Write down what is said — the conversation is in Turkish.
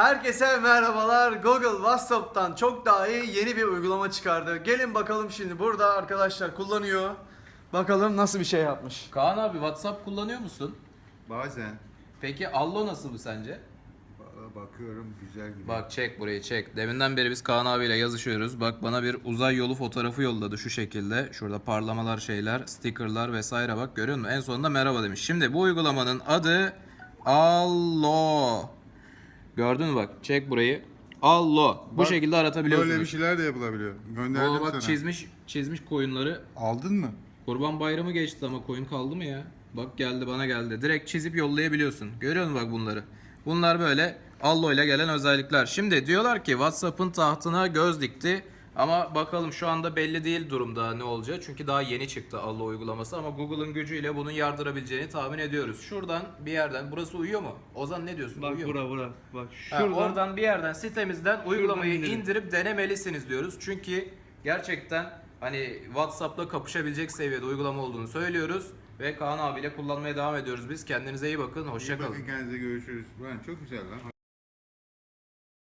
Herkese merhabalar. Google WhatsApp'tan çok daha iyi yeni bir uygulama çıkardı. Gelin bakalım şimdi burada arkadaşlar kullanıyor. Bakalım nasıl bir şey yapmış. Kaan abi WhatsApp kullanıyor musun? Bazen Peki Allo nasıl bu sence? ba- bakıyorum güzel gibi. Bak çek burayı çek. Deminden beri biz Kaan abiyle yazışıyoruz. Bak bana bir uzay yolu fotoğrafı yolladı şu şekilde. Şurada parlamalar şeyler, stickerlar vesaire bak görüyor musun? En sonunda merhaba demiş. Şimdi bu uygulamanın adı Allo. Gördün mü bak çek burayı. Allo. Bu Bak, şekilde aratabiliyorsunuz. Böyle bir şeyler de yapılabiliyor. Gönderdim Oo, bak sana. çizmiş çizmiş koyunları. Aldın mı? Kurban bayramı geçti ama koyun kaldı mı ya? Bak geldi bana geldi. Direkt çizip yollayabiliyorsun. Görüyor musun bak bunları? Bunlar böyle Allo ile gelen özellikler. Şimdi diyorlar ki WhatsApp'ın tahtına göz dikti. Ama bakalım şu anda belli değil durumda ne olacağı. Çünkü daha yeni çıktı Allo uygulaması ama Google'ın gücüyle bunun yardırabileceğini tahmin ediyoruz. Şuradan bir yerden burası uyuyor mu? Ozan ne diyorsun? Bak uyuyor mu? bura bura. Bak Ha, şuradan. oradan bir yerden sitemizden uygulamayı indirin. indirip denemelisiniz diyoruz. Çünkü gerçekten hani WhatsApp'la kapışabilecek seviyede uygulama olduğunu söylüyoruz. Ve Kaan abiyle kullanmaya devam ediyoruz biz. Kendinize iyi bakın. İyi Hoşçakalın. bakın kendinize görüşürüz. Ulan çok güzel lan.